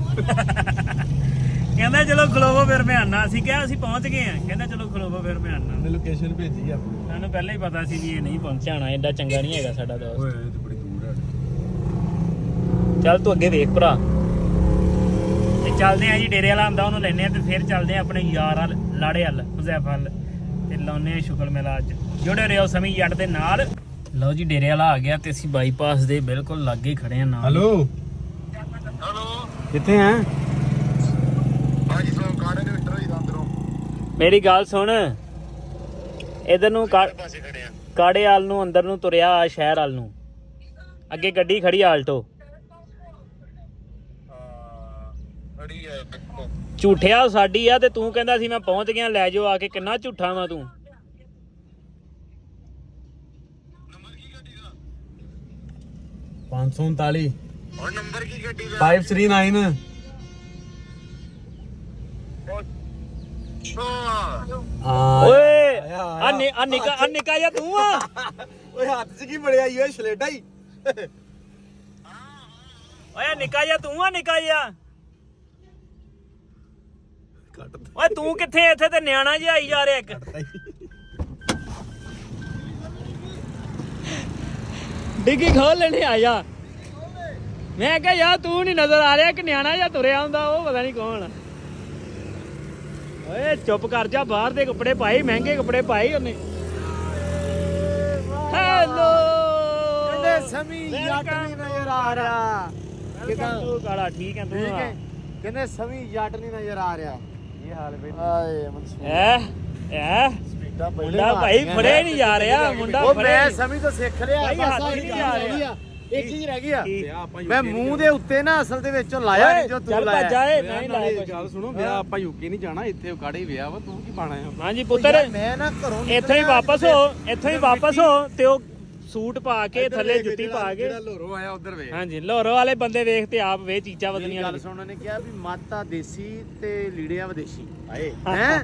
ਕਹਿੰਦਾ ਚਲੋ ਖਲੋਵੋ ਫਿਰ ਮੈਂ ਆਣਾ ਅਸੀਂ ਕਿਹਾ ਅਸੀਂ ਪਹੁੰਚ ਗਏ ਆ। ਕਹਿੰਦਾ ਚਲੋ ਖਲੋਵੋ ਫਿਰ ਮੈਂ ਆਣਾ ਨੇ ਲੋਕੇਸ਼ਨ ਭੇਜੀ ਆਪਣੀ। ਸਾਨੂੰ ਪਹਿਲਾਂ ਹੀ ਪਤਾ ਸੀ ਵੀ ਇਹ ਨਹੀਂ ਪਹੁੰਚਾਣਾ ਐਡਾ ਚੰਗਾ ਨਹੀਂ ਹੈਗਾ ਸਾਡਾ ਦੋਸਤ। ਓਏ ਇਹ ਤੇ ਬੜੀ ਦੂਰ ਹੈ ਚੱਲ ਤੂੰ ਅੱਗੇ ਵੇਖ ਭਰਾ। ਚੱਲਦੇ ਆ ਜੀ ਡੇਰੇ ਵਾਲਾ ਆਂਦਾ ਉਹਨੂੰ ਲੈਣੇ ਆ ਤੇ ਫਿਰ ਚੱਲਦੇ ਆ ਆਪਣੇ ਯਾਰ ਵੱਲ ਲਾੜੇ ਵੱਲ ਹੁਜ਼ੈਫ ਤੇ ਲਾਉਨੇ ਆ ਸ਼ੁਕਰ ਮੇਲਾ ਅੱਜ। ਜੁੜੇ ਰਹੋ ਸਮੀ ਜੱਟ ਦੇ ਨਾਲ। ਲਓ ਜੀ ਡੇਰੇ ਵਾਲਾ ਆ ਗਿਆ ਤੇ ਅਸੀਂ ਬਾਈਪਾਸ ਦੇ ਬਿਲਕੁਲ ਲਾਗੇ ਖੜੇ ਆ ਨਾਲ। ਹੀ। ਹੈਲੋ? ਕਿੱਥੇ ਆ? ਮੇਰੀ ਗੱਲ ਸੁਣ। ਇਧਰ ਨੂੰ ਕਾੜੇ ਵਾਲ ਨੂੰ ਅੰਦਰ ਨੂੰ ਤੁਰਿਆ ਸ਼ਹਿਰ ਵਾਲ ਨੂੰ। ਅੱਗੇ ਗੱਡੀ ਖੜੀ ਆ ਝੂਠਿਆ ਸਾਡੀ ਆ ਤੇ ਤੂੰ ਕਹਿੰਦਾ ਸੀ ਮੈਂ ਪਹੁੰਚ ਗਿਆ ਲੈ ਜਾਓ ਆ ਕੇ ਕਿੰਨਾ ਝੂਠਾ ਵਾ ਤੂੰ। 539 ਨੰਬਰ ਕੀ ਗੱਡੀ ਦਾ? 539 ਆ ਓਏ ਆਇਆ, ਆ ਨਿ- ਆ ਨਿਕਾ ਆ ਨਿਕਾ ਜਾ ਤੂੰ ਆ। ਓਏ ਹੱਥ 'ਚ ਕੀ ਬੜਿਆ ਈ ਓਏ ਛਲੇਟਾ ਹੀ ਓਏ ਨਿਕਾ ਜਾ ਤੂੰ ਆ ਨਿਕਾ ਜਾ ਕੱਟ ਓਏ ਤੂੰ ਕਿੱਥੇ ਇੱਥੇ ਤੇ ਨਿਆਣਾ ਜਿਹਾ ਆਈ ਜਾ ਰਿਹਾ ਇੱਕ। ਡਿੱਗੀ ਖੋਲ ਲੈਣੇ ਆ ਜਾ। ਮੈਂ ਕਿਹਾ ਯਾਰ ਤੂੰ ਨਹੀਂ ਨਜ਼ਰ ਆ ਰਿਹਾ ਕਿ ਨਿਆਣਾ ਜਿਹਾ ਤੁਰਿਆ ਹੁੰਦਾ ਉਹ ਪਤਾ ਨਹੀਂ ਕੌਣ। ਓਏ ਚੁੱਪ ਕਰ ਜਾ ਬਾਹਰ ਦੇ ਕੱਪੜੇ ਪਾਏ ਮਹਿੰਗੇ ਕੱਪੜੇ ਪਾਏ ਉਹਨੇ। ਹੈਲੋ। ਕਹਿੰਦੇ ਸਮੀ ਜੱਟ ਨਹੀਂ ਨਜ਼ਰ ਆ ਰਿਹਾ। ਕਿਦਾਂ ਤੂੰ ਕਾਲਾ ਠੀਕ ਹੈ ਤੂੰ ਕਹਿੰਦੇ ਸਮੀ ਜੱਟ ਨਹੀਂ ਨਜ਼ਰ ਆ ਰਿਹਾ। ਇਹ ਹਾਲ ਬਈ। ਆਏ ਮਨਸੂਰ ਐ ਐ। ਸਪੀਡਾ ਮੁੰਡਾ ਭਾਈ ਫੜੇ ਨਹੀਂ ਜਾ ਰਿਹਾ ਮੁੰਡਾ ਉਹ ਫੜੇ ਮੈਂ ਸਮੀ ਤੋਂ ਸਿੱਖ ਲਿਆ ਭਾਈ ਹੱਥ ਨਹੀਂ ਆ ਰਹਿ। ਰਿਹਾ। ਇੱਕ ਚੀਜ਼ ਰਹਿ ਗਈ ਆ? ਮੈਂ ਮੂੰਹ ਦੇ ਉੱਤੇ ਨਾ ਅਸਲ ਦੇ ਵਿੱਚ ਲਾਇਆ ਨਹੀਂ ਜੋ ਤੂੰ ਚੱਲ ਭੱਜ ਲਾਇਆ ਜਾਏ ਨਹੀਂ ਲਾਇਆ। ਗੱਲ ਸੁਣੋ ਵਿਆਹ ਆਪਾਂ ਯੂਕੇ ਨਹੀਂ ਜਾਣਾ ਇੱਥੇ ਕਾੜੇ ਵਿਆਹ ਵਾ ਤੂੰ ਕੀ ਪਾਣਾ ਆ? ਹਾਂਜੀ ਪੁੱਤਰ। ਮੈਂ ਨਾ ਘਰੋਂ ਇੱਥੋਂ ਹੀ ਵਾਪਸ ਹੋ ਇੱਥੋਂ ਹੀ ਵਾਪਸ ਹੋ ਤੇ ਉਹ ਸੂਟ ਪਾ ਕੇ ਥੱਲੇ ਜੁੱਤੀ ਪਾ ਕੇ। ਜਿਹੜਾ ਲੋਰੋ ਆਇਆ ਉਧਰ ਵੇ ਹਾਂਜੀ ਲੋਰੋ ਵਾਲੇ ਬੰਦੇ ਵੇਖ ਤੇ ਆਪ ਵੇ ਚੀਚਾ ਮੇਰੀ ਬਦਲੀਆਂ ਗੱਲ ਸੁਣਨ ਨੇ ਕਿਹਾ ਵੀ ਮਾਤਾ ਦੇਸੀ ਤੇ ਲੀੜਿਆਂ ਵਿਦੇਸ਼ੀ। ਆਏ ਹੈ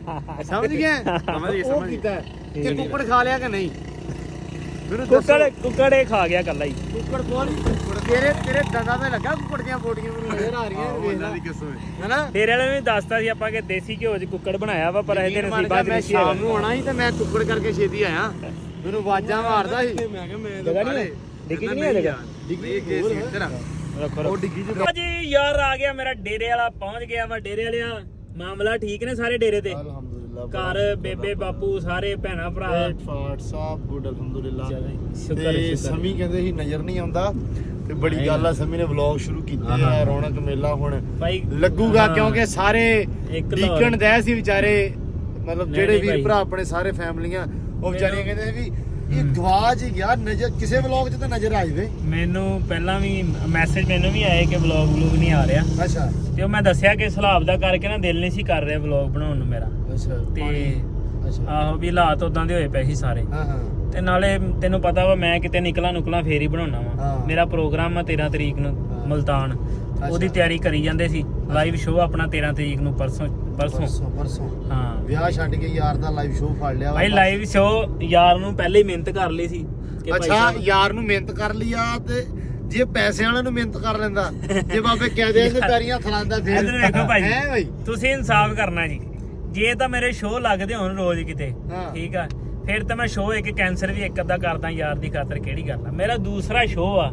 ਸਮਝ ਗਿਆ ਸਮਝ ਗਏ, ਉਹ ਸਮਝ ਹੈ। ਤੇ ਕੁੱਕੜ ਖਾ ਲਿਆ ਕਿ ਨਹੀਂ? ਕੁੱਕੜ ਕੁੱਕੜ ਇਹ ਖਾ ਗਿਆ ਕੱਲਾ ਹੀ। ਕੁੱਕੜ ਕੋਲ ਤੇਰੇ ਤੇਰੇ ਦੰਦਾਂ ਤੇ ਲੱਗਾ ਕੁੱਕੜ ਦੀਆਂ ਬੋਟੀਆਂ ਮੈਨੂੰ ਨਜ਼ਰ ਆ ਰਹੀਆਂ ਉਹਨਾਂ ਦੀ ਕਿਸਮ ਹੈ। ਹੈਨਾ? ਤੇਰੇ ਵਾਲੇ ਨੇ ਵੀ ਦੱਸਤਾ ਸੀ ਆਪਾਂ ਕਿ ਦੇਸੀ ਘਿਓ 'ਚ ਕੁੱਕੜ ਬਣਾਇਆ ਵਾ ਪਰ ਇਹਦੇ ਨਸੀਬਾਂ 'ਚ ਨਹੀਂ ਸੀ ਸ਼ਾਮ। ਨੂੰ ਆਉਣਾ ਸੀ ਤੇ ਮੈਂ ਕੁੱਕੜ ਕਰਕੇ ਛੇਤੀ ਆਇਆ। ਮੈਨੂੰ ਆਵਾਜ਼ਾਂ ਮਾਰਦਾ ਸੀ। ਮੈਂ ਕਿਹਾ ਮੈਂ ਜਗ੍ਹਾ ਨਹੀਂ ਹੈ? ਡਿੱਗੀ 'ਚ ਨਹੀਂ ਹੈ ਜਗ੍ਹਾ? ਡਿੱਗੀ ਕੇ ਰੱਖ ਉਹ ਡਿੱਗੀ ਚ ਯਾਰ ਆ ਗਿਆ ਮੇਰਾ ਡੇਰੇ ਵਾਲਾ ਪਹੁੰਚ ਗਿਆ ਵਾ ਡੇਰੇ ਵਾਲਿਆਂ। ਮਾਮਲਾ ਠੀਕ ਨੇ ਸਾਰੇ ਡੇਰੇ ਤੇ? ਅਲਹਮਦੁਲਿਲਾ ਘਰ ਬੇਬੇ ਬਾਪੂ ਸਾਰੇ ਭੈਣਾ ਭਰਾ। ਫਾਟ ਸਾਹਿਬ ਗੁੱਡ ਅਲਹਮਦੁਲਿਲਾ। ਸ਼ੁਕਰ ਤੇ ਸ਼ੁਕਰ ਸਮੀ ਕਹਿੰਦੇ ਸੀ ਨਜ਼ਰ ਨਹੀਂ ਆਉਂਦਾ। ਤੇ ਬੜੀ ਗੱਲ ਆ ਸਮੀ ਨੇ ਵਲੌਗ ਸ਼ੁਰੂ ਕੀਤੇ ਆ ਰੌਣਕ ਮੇਲਾ ਹੁਣ ਭਾਈ ਲੱਗੂਗਾ ਹਾਂ। ਕਿਉਂਕਿ ਸਾਰੇ ਇੱਕ ਲਾਹੌਰ। ਡੀਕਣ ਦੇ ਸੀ ਵਿਚਾਰੇ। ਮਤਲਬ ਨਹੀਂ, ਜਿਹੜੇ ਨਹੀਂ ਵੀਰ ਭਾਈ। ਭਰਾ ਆਪਣੇ ਸਾਰੇ ਫੈਮਲੀਆਂ ਉਹ ਵਿਚਾਰੀਆਂ ਕਹਿੰਦੇ ਵੀ ਇਹ ਗਵਾਚ ਹੀ ਗਿਆ ਨਜ਼ਰ ਕਿਸੇ ਵਲੌਗ 'ਚ ਤਾਂ ਨਜ਼ਰ ਆ ਜਾਵੇ ਮੈਨੂੰ ਪਹਿਲਾਂ ਵੀ ਮੈਸੇਜ ਮੈਨੂੰ ਵੀ ਆਏ ਕਿ ਵਲੌਗ ਵਲੂਗ ਨਹੀਂ ਆ ਰਿਹਾ। ਅੱਛਾ। ਤੇ ਉਹ ਮੈਂ ਦੱਸਿਆ ਕਿ ਸਲਾਬ ਦਾ ਕਰਕੇ ਨਾ ਦਿਲ ਨਹੀਂ ਸੀ ਕਰ ਰਿਹਾ ਵਲੌਗ ਬਣਾਉਣ ਨੂੰ ਮੇਰਾ। ਅੱਛਾ ਤੇ ਅੱਛਾ। ਆਹੋ ਵੀ ਹਾਲਾਤ ਉਦਾਂ ਦੇ ਹੋਏ ਪਏ ਸੀ ਸਾਰੇ। ਹਾਂ ਹਾਂ। ਤੇ ਨਾਲੇ ਤੈਨੂੰ ਪਤਾ ਵਾ ਮੈਂ ਕਿਤੇ ਨਿਕਲਾਂ ਨੁਕਲਾਂ ਫੇਰ ਹੀ ਬਣਾਉਣਾ ਵਾ। ਮੇਰਾ ਪ੍ਰੋਗਰਾਮ ਆ 13 ਤਰੀਕ ਨੂੰ। ਮਲਤਾਨ। ਉਹਦੀ ਤਿਆਰੀ ਕਰੀ ਜਾਂਦੇ ਸੀ। ਲਾਈਵ ਸ਼ੋਅ ਆਪਣਾ 13 ਤਰੀਕ ਨੂੰ ਪਰਸੋਂ ਪਰਸੋਂ। ਪਰਸੋਂ ਹਾਂ। ਵਿਆਹ ਛੱਡ ਕੇ ਯਾਰ ਦਾ ਲਾਈਵ ਸ਼ੋਅ ਫੜ ਲਿਆ। ਭਾਈ ਲਾਈਵ ਸ਼ੋਅ ਯਾਰ ਨੂੰ ਪਹਿਲੇ ਹੀ ਮਿਹਨਤ ਕਰ ਲਈ ਸੀ ਅੱਛਾ ਯਾਰ ਨੂੰ ਮਿਹਨਤ ਕਰ ਲਈ ਆ ਤੇ ਜੇ ਪੈਸੇ ਵਾਲਿਆਂ ਨੂੰ ਮਿਹਨਤ ਕਰ ਲੈਂਦਾ ਜੇ ਬਾਬੇ ਕਹਿ ਦੇ ਇਹਦੇ ਪੈਰੀਆਂ ਥਲਾਂਦਾ ਫਿਰ। ਇੱਧਰ ਵੇਖੋ ਭਾਈ ਹੈ ਭਾਈ ਤੁਸੀਂ ਇਨਸਾਫ ਕਰਨਾ ਜੀ। ਜੇ ਤਾਂ ਮੇਰੇ ਸ਼ੋਅ ਲੱਗਦੇ ਹੋਣ ਰੋਜ਼ ਕਿਤੇ। ਠੀਕ ਆ। ਫਿਰ ਤਾਂ ਮੈਂ ਸ਼ੋਅ ਇੱਕ ਕੈਂਸਰ ਵੀ ਇੱਕ ਅੱਧਾ ਕਰਦਾ ਯਾਰ ਦੀ ਖਾਤਰ ਕਿਹੜੀ ਗੱਲ ਆ? ਮੇਰਾ ਦੂਸਰਾ ਸ਼ੋਅ ਆ।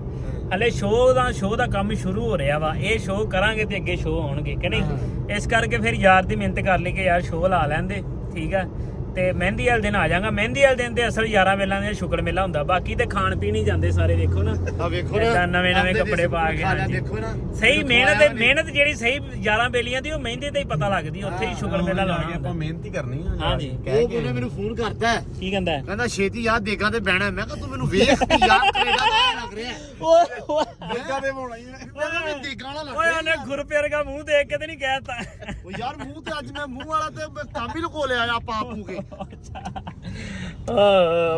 ਹਲੇ ਸ਼ੋਅ ਦਾ ਸ਼ੋਅ ਦਾ ਕੰਮ ਸ਼ੁਰੂ ਹੋ ਰਿਹਾ ਵਾ। ਇਹ ਸ਼ੋਅ ਕਰਾਂਗੇ ਤੇ ਅੱਗੇ ਸ਼ੋਅ ਆਉਣਗੇ ਕਿ ਨਹੀਂ? ਇਸ ਕਰਕੇ ਫਿਰ ਯਾਰ ਦੀ ਮਿਹਨਤ ਕਰ ਲਈ ਕਿ ਯਾਰ ਸ਼ੋਅ ਲਾ ਲੈਂਦੇ ਠੀਕ ਆ? ਤੇ ਮਹਿੰਦੀ ਵਾਲੇ ਦਿਨ ਆ ਜਾਗਾ ਮਹਿੰਦੀ ਵਾਲੇ ਦਿਨ ਤੇ ਅਸਲ ਯਾਰਾਂ ਵੇਲਾਂ ਦੇ ਸ਼ੁਕਰ ਮੇਲਾ ਹੁੰਦਾ ਬਾਕੀ ਤੇ ਖਾਣ ਪੀਣ ਹੀ ਜਾਂਦੇ ਸਾਰੇ ਦੇਖੋ ਨਾ ਆ ਵੇਖੋ ਨਾ ਏਦਾਂ ਨਵੇਂ-ਨਵੇਂ ਆਂਦੇ ਕੱਪੜੇ ਪਾ ਕੇ, ਹਾਂਜੀ। ਦੇਖੋ ਨਾ ਸਹੀ ਮੈਨੂੰ ਮਿਹਨਤ ਨੀ। ਮਿਹਨਤ ਜਿਹੜੀ ਸਹੀ ਯਾਰਾਂ ਬੇਲੀਆਂ ਦੀ ਉਹ ਮਹਿੰਦੀ ਤੇ ਹੀ ਪਤਾ ਲੱਗਦੀ ਉੱਥੇ ਹੀ ਸ਼ੁਕਰ ਮੇਲਾ ਲਾਉਣਾ ਆਪਾਂ ਹੁੰਦਾ ਮਿਹਨਤ ਹੀ ਕਰਨੀ ਆ ਹਾਂਜੀ। ਉਹ ਉਹਨੇ ਮੈਨੂੰ ਫੋਨ ਕਰਦਾ ਹੈ। ਕੀ ਕਹਿੰਦਾ ਹੈ? ਕਹਿੰਦਾ ਛੇਤੀ ਯਾਰ ਦੇਗਾ ਤੇ ਬਹਿਣਾ ਮੈਂ ਕਿਹਾ ਤੂੰ ਮੈਨੂੰ ਵੇਖ ਯਾਰ ਐਂ ਲੱਗ ਰਿਹਾ ਹੈ। ਦੇਗਾ ਦੇ ਬਣਾਈ ਮੈਂ ਕਿਹਾ ਵੀ ਦੇਗਾ ਵਾਲਾ ਲੱਗ ਓਏ ਰਿਹਾ ਉਹਨੇ ਗੁਰਪਿਆਰ ਦਾ ਮੂੰਹ ਦੇਖ ਕੇ ਤੇ ਨਹੀਂ ਕਹਿਤਾ ਉਹ ਯਾਰ ਮੂੰਹ ਤੇ ਅੱਜ ਮੈਂ ਮੂੰਹ ਵਾਲਾ ਤੇ ਮੈਂ ਕੰਮ ਹੀ ਲੁਕੋ ਲਿਆ ਆ ਪਾਪ ਕੇ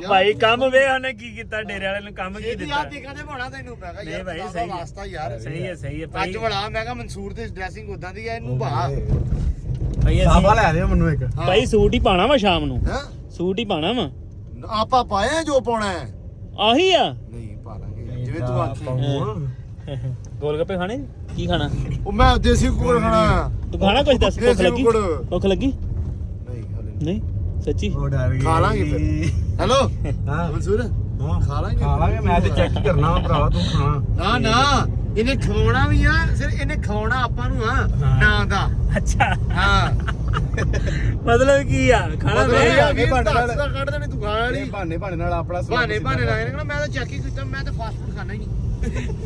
ਭਾਈ ਕੰਮ ਵੇ ਉਹਨੇ ਕੀ ਕੀਤਾ ਡੇਰੇ ਵਾਲੇ ਨੂੰ ਕੰਮ ਕੀ ਦਿੱਤਾ। ਯਾਰ ਦੇਗਾ ਤੇ ਬਣਾ ਤੈਨੂੰ ਮੈਂ ਕਿਹਾ ਨਹੀਂ ਯਾਰ ਭਾਈ, ਸਹੀ ਹੈ। ਵਾਸਤਾ ਯਾਰ। ਸਹੀ ਹੈ ਸਹੀ ਹੈ ਭਾਈ। ਅੱਜ ਬੜਾ ਮੈਂ ਕਿਹਾ ਮਨਸੂਰ ਦੀ ਡਰੈਸਿੰਗ ਉਦਾਂ ਦੀ ਆ ਇਹਨੂੰ ਭਾ ਭਾਈ ਸਾਬਾ ਅਸੀਂ ਲੈ ਦਿਓ ਮੈਨੂੰ ਇੱਕ। ਹਾਂ। ਭਾਈ ਸੂਟ ਹੀ ਪਾਣਾ ਵਾ ਸ਼ਾਮ ਨੂੰ। ਹੈਂ? ਸੂਟ ਹੀ ਪਾਣਾ ਵਾ। ਆਪਾਂ ਪਾਏ ਜੋ ਪਾਉਣਾ ਹੈ। ਆਹੀ ਆ। ਨਹੀਂ ਪਾ ਲਾਂਗੇ। ਜਿਵੇਂ ਤੂੰ ਆਖੀ। ਗੋਲ ਗੱਪੇ ਖਾਣੇ? ਕੀ ਖਾਣਾ? ਉਹ ਮੈਂ ਦੇਸੀ ਕੁਕੜ ਖਾਣਾ। ਤੂੰ ਖਾਣਾ ਕੁਝ ਦੱਸ? ਭੁੱਖ ਦੇਸੀ ਲੱਗੀ? ਕੁੱਕੜ। ਭੁੱਖ ਲੱਗੀ? ਨਹੀਂ ਹਲੇ ਨਹੀਂ। ਨਹੀਂ? ਸੱਚੀ? ਉਹ ਡਰ ਗਈ ਖਾ ਲਾਂਗੇ ਫਿਰ। ਹੈਲੋ? ਹਾਂ। ਮਨਸੂਰ? ਹਾਂ। ਖਾ ਲਾਂਗੇ ਖਾ ਲਾਂਗੇ ਮੈਂ ਤੇ ਚੈੱਕ ਕਰਨਾ ਵਾ ਭਰਾਵਾ ਤੂੰ ਖਾਣਾ ਨਾ ਨਾ। ਇਹਨੇ ਖਵਾਉਣਾ ਵੀ ਆ ਸਿਰ ਇਹਨੇ ਖਵਾਉਣਾ ਆਪਾਂ ਨੂੰ ਆ। ਨਾਂ ਦਾ। ਅੱਛਾ। ਹਾਂ। ਮਤਲਬ ਕੀ ਆ? ਖਾਣਾ ਇਹ ਆ ਕੇ ਭਾਂਡੇ ਨਾਲ- ਕੱਢ ਦੇਣੀ ਤੂੰ ਖਾਣਾ ਨਹੀਂ ਬਹਾਨੇ ਬਹਾਨੇ ਨਾਲ ਆਪਣਾ ਸਵਾਦ ਬਹਾਨੇ ਸਿੱਧਾ ਬਹਾਨੇ ਨਾਲ ਮੈਂ ਤਾਂ ਚੈੱਕ ਹੀ ਕੀਤਾ ਮੈਂ ਤਾਂ ਫਾਸਟ ਫੂਡ ਖਾਣਾ ਹੀ ਨਹੀਂ।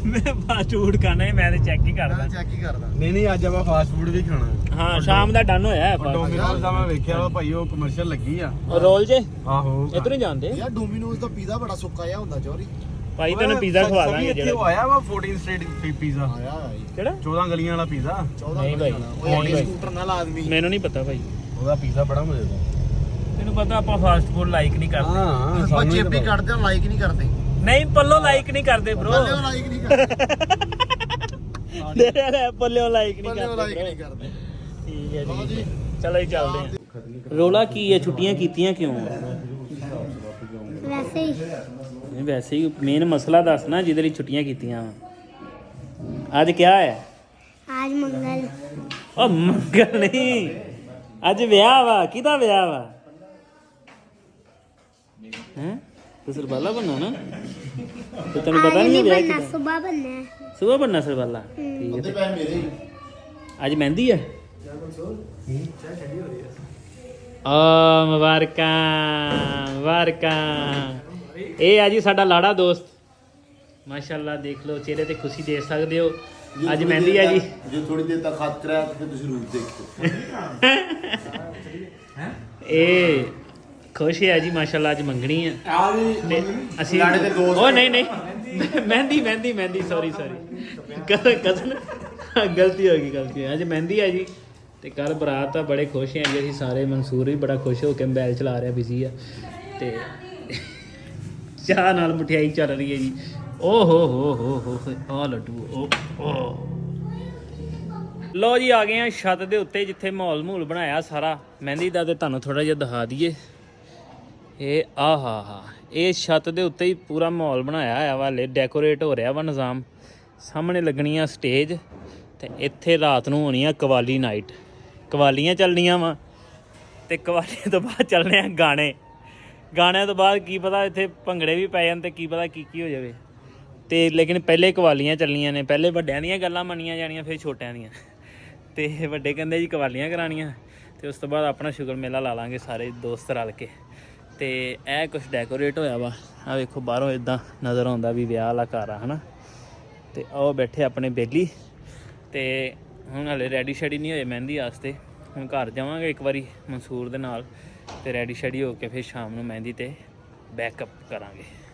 ਮੈਂ ਫਾਸਟ ਫੂਡ ਖਾਣਾ ਹੈ, ਮੈਂ ਤੇ ਚੈੱਕ ਹੀ ਕਰਦਾ। ਚੈੱਕ ਹੀ ਕਰਦਾ। ਨਹੀਂ ਨਹੀਂ ਅੱਜ ਆਪਾਂ ਫਾਸਟ ਫੂਡ ਵੀ ਖਾਣਾ ਹਾਂ। ਸ਼ਾਮ ਦਾ ਡਨ ਹੋਇਆ ਹੈ fast ਡੋਮੀਨੋਜ਼ ਦਾ ਮੈਂ ਵੇਖਿਆ ਵਾ ਭਾਈ ਉਹ ਕਮਰਸ਼ੀਅਲ ਲੱਗੀ ਆ। ਰੋਲ ਜੇ? ਆਹੋ। ਇਧਰ ਹੀ ਜਾਂਦੇ। ਯਾਰ ਡੋਮੀਨੋਜ਼ ਦਾ ਪੀਜ਼ਾ ਬੜਾ ਸੁੱਕਾ ਜਿਹਾ ਹੁੰਦਾ ਚੋਰੀ ਭਾਈ ਤੈਨੂੰ ਪੀਜ਼ਾ ਖਵਾ ਦਾਂਗੇ ਇੱਥੇ ਜਿਹੜਾ। ਆਇਆ ਵਾ 14 ਸਟਰੀਟ ਪੀਜ਼ਾ ਆਇਆ ਕਿਹੜਾ? 14 ਗਲੀਆਂ ਵਾਲਾ ਪੀਜ਼ਾ 14 ਨਹੀਂ ਭਾਈ, ਉਹ ਨਹੀਂ। ਸਕੂਟਰ ਨਾਲ ਆਦਮੀ। ਮੈਨੂੰ ਨਹੀਂ ਪਤਾ ਭਾਈ। ਉਹਦਾ ਪੀਜ਼ਾ ਬੜਾ ਮਜ਼ੇਦਾਰ ਤੈਨੂੰ ਪਤਾ ਆਪਾਂ ਫਾਸਟ ਫੂਡ ਲਾਈਕ ਨਹੀਂ ਕਰਦੇ। ਹਾਂ ਸਾਨੂੰ ਚੇਪੀ ਕੱਢਦੇ ਹਾਂ ਲਾਈਕ ਨਹੀਂ ਕਰਦੇ। ਨਹੀਂ ਪੱਲੋ ਲਾਈਕ ਨਹੀਂ ਕਰਦੇ ਬ్రో ਪੱਲਿਓ ਲਾਈਕ ਨਹੀਂ ਕਰਦੇ। ਦੇ ਲੈ ਪੱਲਿਓ ਲਾਈਕ ਨਹੀਂ ਪੱਲਿਓ ਲਾਈਕ ਨਹੀਂ ਕਰਦੇ। ਕਰਦੇ ਠੀਕ ਹੈ ਜੀ। ਚਲੋ ਜੀ ਚੱਲਦੇ ਹਾਂ। ਰੋਲਾ ਕੀ ਹੈ? ਛੁੱਟੀਆਂ ਕੀਤੀਆਂ ਕਿਉਂ? ਵੈਸੇ ਹੀ। ਨਹੀਂ ਵੈਸੇ ਹੀ ਮੇਨ ਮਸਲਾ ਦੱਸਣਾ ਜਿਹਦੇ ਲਈ ਛੁੱਟੀਆਂ ਕੀਤੀਆਂ। ਵਾਂ। ਅੱਜ ਕਿਆ ਹੈ? ਅੱਜ ਮੰਗਲ। ਉਹ ਮੰਗਲ ਨਹੀਂ। ਅੱਜ ਵਿਆਹ ਵਾ। ਕਿਹਦਾ ਵਿਆਹ ਵਾ? ਹੈ? ਤੂੰ ਸਰਬਾਲਾ ਬਣਨਾ ਨਾ? ਤੇ ਤੈਨੂੰ ਪਤਾ ਨਹੀਂ ਵਿਆਹ ਬੰਨਾ ਕਿਹਦਾ ਸੁਬਾ ਬੰਨਾ। ਸੁਬਾ ਬਣਨਾ ਸਰਬਾਲਾ? ਠੀਕ ਹੈ ਪੈ ਮੇਰੇ ਅੱਜ ਮਹਿੰਦੀ ਹੈ? ਆ ਮੁਬਾਰਕਾਂ ਮੁਬਾਰਕਾਂ। ਇਹ ਆ ਜੀ ਸਾਡਾ ਲਾੜਾ ਦੋਸਤ। ਮਾਸ਼ਾਅੱਲਾ ਦੇਖ ਲਓ ਚਿਹਰੇ ਤੇ ਖੁਸ਼ੀ ਦੇਖ ਸਕਦੇ ਹੋ। ਅੱਜ ਮਹਿੰਦੀ ਹੈ ਜੀ। ਜੇ ਥੋੜੀ ਦੇਰ ਤੱਕ ਕਰਾਇਆ ਤਾਂ ਤੁਸੀਂ ਰੂਪ ਦੇਖੋ। ਇਹ ਖੁਸ਼ ਹੈ ਜੀ ਮਾਸ਼ਾਅੱਲਾ ਅੱਜ ਮੰਗਣੀ ਹੈ ਤੇ ਅਸੀਂ ਲਾੜੇ ਦੇ ਦੋਸਤ। ਉਹ ਨਹੀਂ ਨਹੀਂ। Mehndi mehndi mehndi sorry sorry cousin ਗਲਤੀ ਹੋ ਗਈ ਗਲਤੀ। ਅੱਜ ਮਹਿੰਦੀ ਹੈ ਜੀ ਤੇ ਕੱਲ ਬਰਾਤ ਆ ਬੜੇ ਖੁਸ਼ ਹਾਂ ਜੀ। ਅਸੀਂ ਸਾਰੇ ਮਨਸੂਰ ਵੀ ਬੜਾ ਖੁਸ਼ ਹੋ ਕੇ ਮੋਬਾਈਲ ਚਲਾ ਰਿਹਾ ਬਿਜ਼ੀ ਆ। ਤੇ ਚਾਹ ਨਾਲ ਮਠਿਆਈ ਚੱਲ ਰਹੀ ਹੈ ਜੀ। ਓ ਹੋ ਹੋ ਹੋ ਹੋ ਹੋ ਆ ਲੱਡੂ ਓ ਓ। ਲੋ ਜੀ ਆ ਗਏ ਆ ਛੱਤ ਦੇ ਉੱਤੇ ਜਿੱਥੇ ਮਾਹੌਲ ਮੂਲ ਬਣਾਇਆ ਸਾਰਾ। ਮਹਿੰਦੀ ਦਾ ਤੇ ਤੁਹਾਨੂੰ ਥੋੜਾ ਜਿਹਾ ਦਿਖਾ ਦਈਏ। ਇਹ ਆਹਾ ਹਾ। ਇਹ ਛੱਤ ਦੇ ਉੱਤੇ ਹੀ ਪੂਰਾ ਮਾਹੌਲ ਬਣਾਇਆ ਹੋਇਆ ਵਾ ਲੈ ਡੈਕੋਰੇਟ ਹੋ ਰਿਹਾ ਵਾ ਨਿਜ਼ਾਮ। ਸਾਹਮਣੇ ਲੱਗਣੀ ਆ ਸਟੇਜ ਤੇ ਇੱਥੇ ਰਾਤ ਨੂੰ ਹੋਣੀ ਆ ਕਵਾਲੀ ਨਾਈਟ ਕਵਾਲੀਆਂ ਚੱਲਣੀਆਂ ਵਾ ਤੇ ਕਵਾਲੀਆਂ ਤੋਂ ਬਾਅਦ ਚੱਲਣੇ ਆ ਗਾਣੇ। ਗਾਣਿਆਂ ਤੋਂ ਬਾਅਦ ਕੀ ਪਤਾ ਇੱਥੇ ਭੰਗੜੇ ਵੀ ਪੈ ਜਾਣ ਤੇ ਕੀ ਪਤਾ ਕੀ ਕੀ ਹੋ ਜਾਵੇ। ਤੇ ਲੇਕਿਨ ਪਹਿਲੇ ਕਵਾਲੀਆਂ ਚੱਲਣੀਆਂ ਨੇ, ਪਹਿਲੇ ਵੱਡਿਆਂ ਦੀਆਂ ਗੱਲਾਂ ਮੰਨੀਆਂ ਜਾਣੀਆਂ, ਫਿਰ ਛੋਟਿਆਂ ਦੀਆਂ। ਤੇ ਵੱਡੇ ਕਹਿੰਦੇ ਜੀ ਕਵਾਲੀਆਂ ਕਰਾਣੀਆਂ, ਤੇ ਉਸ ਤੋਂ ਬਾਅਦ ਆਪਣਾ ਸ਼ੁਗਰ ਮੇਲਾ ਲਾ ਲਾਂਗੇ ਸਾਰੇ ਦੋਸਤ ਰਲ ਕੇ। ਤੇ ਇਹ ਕੁਝ ਡੈਕੋਰੇਟ ਹੋਇਆ ਵਾ। ਆ ਵੇਖੋ, ਬਾਹਰੋਂ ਇਦਾਂ ਨਜ਼ਰ ਆਉਂਦਾ ਵੀ ਵਿਆਹ ਵਾਲਾ ਘਰ ਆ, ਹਨਾ। ਤੇ ਆਓ ਬੈਠੇ ਆਪਣੇ ਬੇਲੀ। ਤੇ ਹੁਣ ਹਲੇ ਰੈਡੀ ਸ਼ੈਡੀ ਨਹੀਂ ਹੋਏ ਮਹਿੰਦੀ ਵਾਸਤੇ। ਹੁਣ ਘਰ ਜਾਵਾਂਗੇ ਇੱਕ ਵਾਰੀ ਮਨਸੂਰ ਦੇ ਨਾਲ। ਤੇ ਰੈਡੀ ਸ਼ੈਡੀ ਹੋ ਕੇ ਫਿਰ ਸ਼ਾਮ ਨੂੰ ਮਹਿੰਦੀ ਤੇ ਬੈਕਅਪ ਕਰਾਂਗੇ।